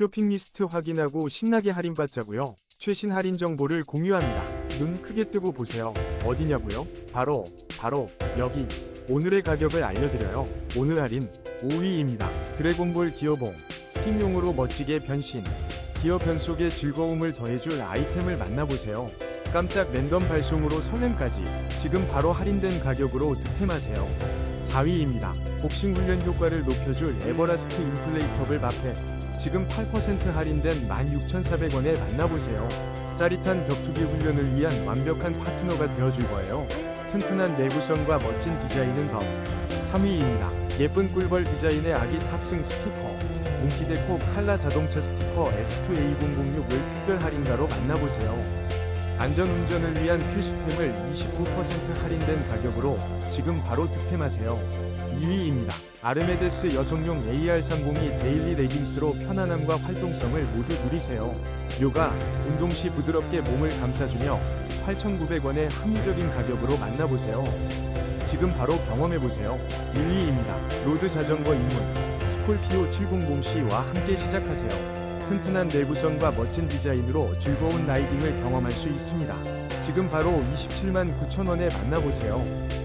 쇼핑 리스트 확인하고 신나게 할인받자고요. 최신 할인 정보를 공유합니다. 눈 크게 뜨고 보세요. 어디냐고요? 바로 바로 여기. 오늘의 가격을 알려드려요. 오늘 할인 5위입니다. 드래곤볼 기어봉 스킨용으로 멋지게 변신. 기어 변속에 즐거움을 더해줄 아이템을 만나보세요. 깜짝 랜덤 발송으로 설렘까지 지금 바로 할인된 가격으로 득템하세요. 4위입니다. 복싱 훈련 효과를 높여줄 에버라스트 인플레이터블 마펫 지금 8% 할인된 16,400원에 만나보세요. 짜릿한 격투기 훈련을 위한 완벽한 파트너가 되어줄 거예요. 튼튼한 내구성과 멋진 디자인은 더 3위입니다. 예쁜 꿀벌 디자인의 아기 탑승 스티커 몽키데코 칼라 자동차 스티커 S2A006을 특별 할인가로 만나보세요. 안전운전을 위한 필수템을 29% 할인된 가격으로 지금 바로 득템하세요. 2위입니다. 아르메데스 여성용 AR302 데일리 레깅스로 편안함과 활동성을 모두 누리세요. 요가, 운동 시 부드럽게 몸을 감싸주며 8,900원의 합리적인 가격으로 만나보세요. 지금 바로 경험해보세요. 1위입니다. 로드 자전거 입문 스콜피오 700C와 함께 시작하세요. 튼튼한 내구성과 멋진 디자인으로 즐거운 라이딩을 경험할 수 있습니다. 지금 바로 27만 9천원에 만나보세요.